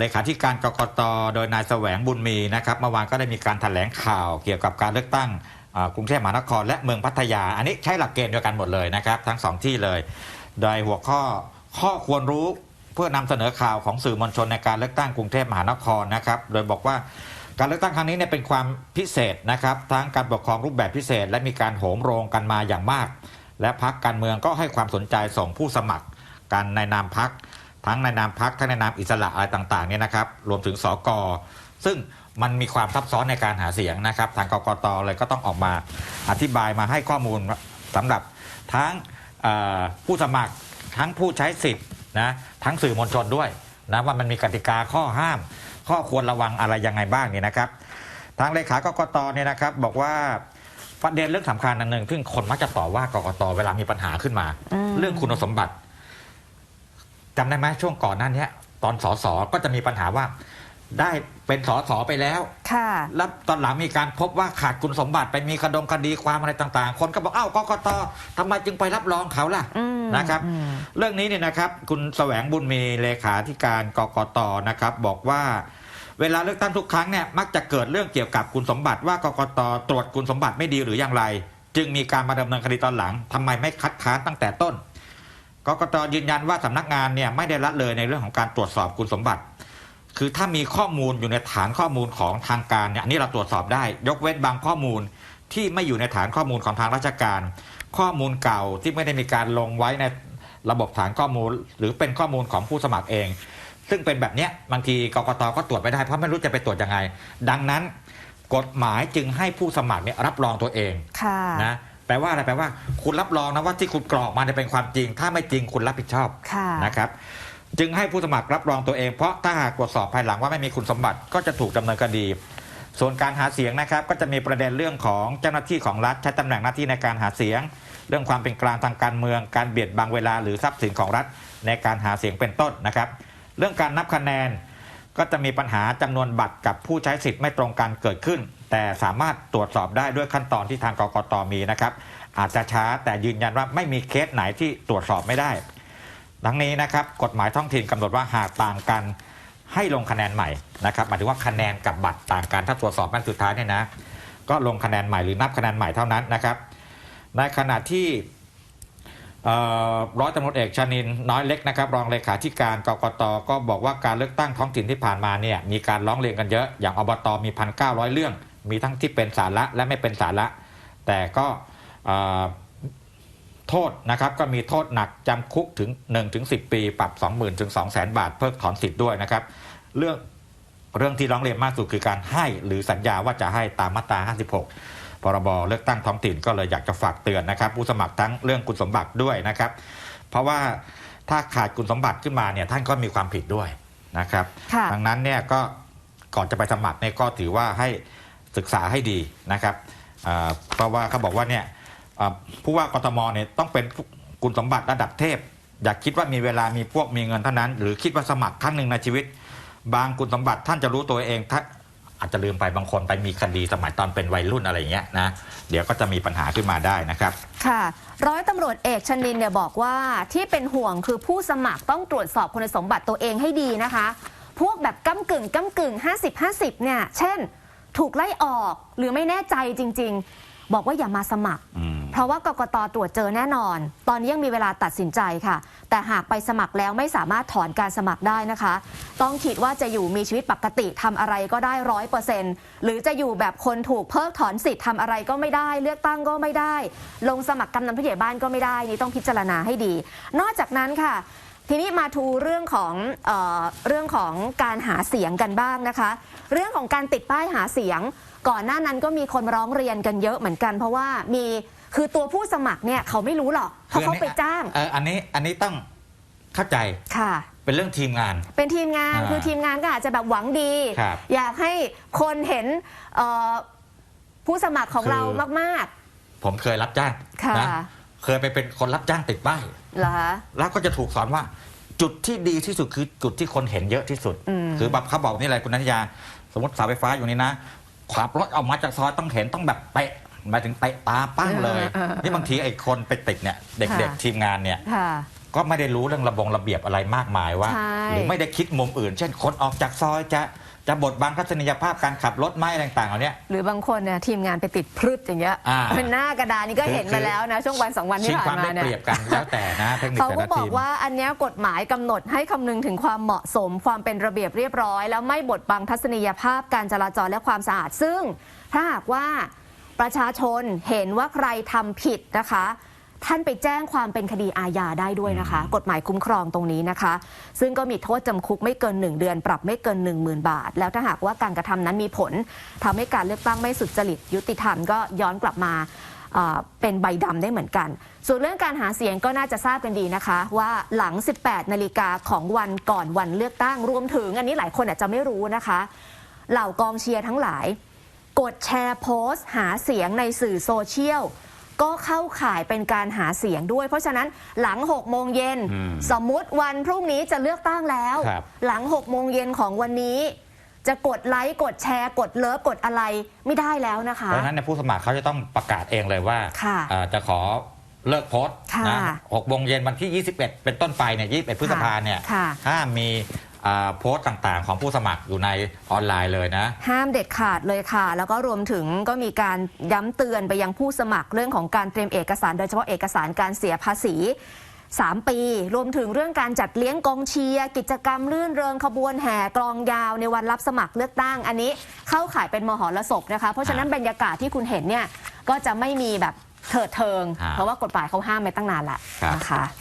เลขาธิการกกตโดยนายแสวงบุญมีนะครับเมื่อวานก็ได้มีการแถลงข่าวเกี่ยวกับการเลือกตั้งกรุงเทพมหานครและเมืองพัทยา อันนี้ใช้หลักเกณฑ์เดียวกันหมดเลยนะครับ ทั้งสองที่เลย โดยหัวข้อข้อควรรู้เพื่อนำเสนอข่าวของสื่อมวลชนในการเลือกตั้งกรุงเทพมหานครนะครับโดยบอกว่าการเลือกตั้งครั้งนี้เนี่ยเป็นความพิเศษนะครับทั้งการปกครองรูปแบบพิเศษ และมีการโหมโรงกันมาอย่างมาก และพักการเมืองก็ให้ความสนใจส่งผู้สมัครกันในนามพัก ทั้งในนามพักทั้งในนามอิสระอะไรต่างๆเนี่ยนะครับรวมถึงสกซึ่งมันมีความซับซ้อนในการหาเสียงนะครับ ทางกกตเลยก็ต้องออกมาอธิบายมาให้ข้อมูลสำหรับทั้งเอ่อผู้สมัครทั้งผู้ใช้สิทธิ์นะทั้งสื่อมวลชนด้วยนะว่ามันมีกติกาข้อห้าม ข้อควรระวังอะไรยังไงบ้างเนี่ยนะครับ ทางเลขากกตเนี่ยนะครับบอกว่าประเด็นเรื่องสำคัญอันหนึ่งซึ่งคนมักจะต่อว่ากกตเวลามีปัญหาขึ้นมาอืมเรื่องคุณสมบัติ จำได้ไหมช่วงก่อนหน้านี้ตอนสสก็จะมีปัญหาว่า ได้เป็นสสไปแล้ว ค่ะ แล้วตอนหลังมีการพบว่าขาดคุณสมบัติไปมีคดงคดีความอะไรต่างๆ คนก็บอกเอ้ากกตทำไมจึงไปรับรองเขาล่ะอืมนะครับ อืม เรื่องนี้เนี่ยนะครับคุณแสวงบุญมีเลขาธิการกกตนะครับ บอกว่า เวลาเลือกตั้งทุกครั้งเนี่ยมักจะเกิดเรื่องเกี่ยวกับคุณสมบัติว่ากกตตรวจคุณสมบัติไม่ดีหรืออย่างไร จึงมีการมาดำเนินคดีตอนหลังทำไมไม่คัดค้านตั้งแต่ต้น กกตยืนยันว่าสำนักงานเนี่ยไม่ได้ละเลยในเรื่องของการตรวจสอบคุณสมบัติ คือถ้ามีข้อมูลอยู่ในฐานข้อมูลของทางการเนี่ยอันนี้เราตรวจสอบได้ ยกเว้นบางข้อมูลที่ไม่อยู่ในฐานข้อมูลของทางราชการ ข้อมูลเก่าที่ไม่ได้มีการลงไว้ในระบบฐานข้อมูล หรือเป็นข้อมูลของผู้สมัครเอง ซึ่งเป็นแบบเนี้ยบางทีกกตก็ตรวจไม่ได้เพราะไม่รู้จะไปตรวจยังไง ดังนั้น กฎหมายจึงให้ผู้สมัครเนี่ยรับรองตัวเองค่ะนะ แปลว่าอะไรแปลว่า คุณรับรองนะว่าที่คุณกรอกมาเนี่ยเป็นความจริง ถ้าไม่จริงคุณรับผิดชอบค่ะนะครับ จึงให้ผู้สมัครรับรองตัวเองเพราะถ้าหากตรวจสอบภายหลังว่าไม่มีคุณสมบัติก็จะถูกดำเนินคดี ส่วนการหาเสียงนะครับ ก็จะมีประเด็นเรื่องของเจ้าหน้าที่ของรัฐใช้ตำแหน่งหน้าที่ในการหาเสียง เรื่องความเป็นกลางทางการเมือง การเบียดบังเวลาหรือทรัพย์สินของรัฐในการหาเสียงเป็นต้นนะครับ เรื่องการนับคะแนนก็จะมีปัญหาจำนวนบัตรกับผู้ใช้สิทธิ์ไม่ตรงกันเกิดขึ้น แต่สามารถตรวจสอบได้ด้วยขั้นตอนที่ทางกกตมีนะครับ อาจจะช้าแต่ยืนยันว่าไม่มีเคสไหนที่ตรวจสอบไม่ได้ดังนี้นะครับกฎหมายท้องถิ่นกำหนดว่าหากต่างกันให้ลงคะแนนใหม่นะครับหมายถึงว่าคะแนนกับบัตรต่างกันถ้าตรวจสอบแม่นสุดท้ายเนี่ยนะ ก็ลงคะแนนใหม่หรือนับคะแนนใหม่เท่านั้นนะครับ ในขณะที่ร้อยตำรวจเอกชนินน้อยเล็กนะครับ รองเลขาธิการกรกตก็บอกว่าการเลือกตั้งท้องถิ่นที่ผ่านมาเนี่ยมีการร้องเรียนกันเยอะ อย่างอบตมีพันเก้าเรื่อง มีทั้งที่เป็นสาระและไม่เป็นสาระ แต่ก็เอ่อโทษนะครับก็มีโทษหนักจำคุกถึง1ถึง10 ปี ปรับ 20,000ถึง200,000 บาท เพิกถอนสิทธิ์ด้วยนะครับ เรื่องเรื่องที่ร้องเรียนมากสุดคือการให้หรือสัญญาว่าจะให้ตามมาตรา 56 พรบเลือกตั้งท้องถิ่นก็เลยอยากจะฝากเตือนนะครับ ผู้สมัครทั้งเรื่องคุณสมบัติด้วยนะครับ เพราะว่าถ้าขาดคุณสมบัติขึ้นมาเนี่ยท่านก็มีความผิดด้วยนะครับค่ะดังนั้นเนี่ยก็ก่อนจะไปสมัครเนี่ยก็ถือว่าให้ ศึกษาให้ดีนะครับเพราะว่าเขาบอกว่าเนี่ยผู้ว่ากทมเนี่ยต้องเป็นคุณสมบัติระดับเทพ อย่าคิดว่ามีเวลามีพวกมีเงินเท่านั้น หรือคิดว่าสมัครครั้งหนึ่งในชีวิต บางคุณสมบัติท่านจะรู้ตัวเองท่านอาจจะลืมไปบางคนไปมีคดีสมัยตอนเป็นวัยรุ่นอะไรอย่างเงี้ยนะเดี๋ยวก็จะมีปัญหาขึ้นมาได้นะครับ ค่ะ ร้อยตำรวจเอกชนินเนี่ยบอกว่าที่เป็นห่วงคือผู้สมัครต้องตรวจสอบคุณสมบัติตัวเองให้ดีนะคะ พวกแบบก้ากึ่งก้ากึ่ง 50 50 เนี่ย เช่น ถูกไล่ออกหรือไม่แน่ใจจริง ๆ บอกว่าอย่ามาสมัคร อืม เพราะว่ากกตตรวจเจอแน่นอน ตอนนี้ยังมีเวลาตัดสินใจค่ะ แต่หากไปสมัครแล้วไม่สามารถถอนการสมัครได้นะคะ ต้องคิดว่าจะอยู่มีชีวิตปกติทำอะไรก็ได้ร้อยเปอร์เซ็นต์หรือจะอยู่แบบคนถูกเพิกถอนสิทธิ์ทำอะไรก็ไม่ได้ เลือกตั้งก็ไม่ได้ ลงสมัครกำนันผู้ใหญ่บ้านก็ไม่ได้นี่ต้องพิจารณาให้ดี นอกจากนั้นค่ะ ทีนี้มาทูเรื่องของเออเรื่องของการหาเสียงกันบ้างนะคะ เรื่องของการติดป้ายหาเสียง ก่อนหน้านั้นก็มีคนร้องเรียนกันเยอะเหมือนกัน เพราะว่ามีคือตัวผู้สมัครเนี่ยเขาไม่รู้หรอกเพราะเขาไปจ้างเอออันนี้อันนี้ต้องเข้าใจค่ะ เป็นเรื่องทีมงาน เป็นทีมงานอ่าคือทีมงานก็อาจจะแบบหวังดี ครับอยากให้คนเห็นเอ่อผู้สมัครของคือ เรามาก ผมเคยรับจ้างค่ะ นะเคยไปเป็นคนรับจ้างติดป้าย ๆเหรอคะแล้วก็จะถูกสอนว่า จุดที่ดีที่สุดคือจุดที่คนเห็นเยอะที่สุดอืมคือแบบเขาบอกนี่อะไรคุณนัทยา สมมติเสาไฟฟ้าอยู่นี่นะขับรถออกมาจากซอยต้องเห็นต้องแบบเตะหมายถึงเตะตาปั้งเลย นี่บางทีไอ้คนไปติดเนี่ย เด็กๆทีมงานเนี่ยค่ะ ก็ไม่ได้รู้เรื่องระบงระเบียบอะไรมากมายว่า ใช่ หรือไม่ได้คิดมุมอื่น เช่นคนออกจากซอยจะจะบดบังทัศนียภาพการขับรถไหมอะไรต่างๆเหล่านี้หรือบางคนเนี่ยทีมงานไปติดพรึดอย่างเงี้ยอ่า เป็นหน้ากระดานนี่ก็คือเห็นมาแล้วนะช่วงวันสองวันที่ชิงผ่าความนมาได้เนี่เปรียยบกันแล้วแต่นะเทคนิคเขาแต่ก็ละบอทีกม ว่าอันเนี้ยกฎหมายกำหนดให้คำนึงถึงความเหมาะสม ความเป็นระเบียบเรียบร้อย แล้วไม่บดบังทัศนียภาพการจราจรและความสะอาดซึ่ง ถ้าหากว่าประชาชนเห็นว่าใครทำผิดนะคะ ท่านไปแจ้งความเป็นคดีอาญาได้ด้วยนะคะ กฎหมายคุ้มครองตรงนี้นะคะ ซึ่งก็มีโทษจำคุกไม่เกิน 1 เดือน ปรับไม่เกิน 10,000 บาท แล้วถ้าหากว่าการกระทำนั้นมีผลทำให้การเลือกตั้งไม่สุจริตยุติธรรมก็ย้อนกลับมาเอ่อเป็นใบดำได้เหมือนกัน ส่วนเรื่องการหาเสียงก็น่าจะทราบกันดีนะคะ ว่าหลัง 18 นาฬิกาของวันก่อนวันเลือกตั้งรวมถึง อันนี้หลายคนอาจจะไม่รู้นะคะ เหล่ากองเชียร์ทั้งหลาย กดแชร์โพสต์ หาเสียงในสื่อโซเชียล ก็เข้าข่ายเป็นการหาเสียงด้วย เพราะฉะนั้นหลัง6โมงเย็น อืมสมมุติวันพรุ่งนี้จะเลือกตั้งแล้ว ครับ หลัง6โมงเย็นของวันนี้ จะกดไลค์กดแชร์ กดเลิฟกดอะไรไม่ได้แล้วนะคะ เพราะฉะนั้นในยผู้สมัครเขาจะต้องประกาศเองเลยว่าค่ะเอ่อจะขอเลิกโพสต์ค่ะนะหกโมงเย็นวันที่ 21 เป็นต้นไปเนี่ย21 พฤษภาเนี่ยค่ะ ห้ามมี อ่าโพสต์ต่างๆ ของผู้สมัครอยู่ในออนไลน์เลยนะ ห้ามเด็ดขาดเลยค่ะ แล้วก็รวมถึงก็มีการย้ำเตือนไปยังผู้สมัครเรื่องของการเตรียมเอกสาร โดยเฉพาะเอกสารการเสียภาษี 3 ปี รวมถึงเรื่องการจัดเลี้ยงกองเชียร์กิจกรรมลื่นเริงขบวนแห่กลองยาวในวันรับสมัครเลือกตั้งอันนี้เข้าข่ายเป็นมหรสพนะคะ เพราะฉะนั้นบรรยากาศที่คุณเห็นเนี่ยก็จะไม่มีแบบเถิดเทิงฮะเพราะว่ากฎหมายเขาห้ามไปตั้งนานละครับนะคะ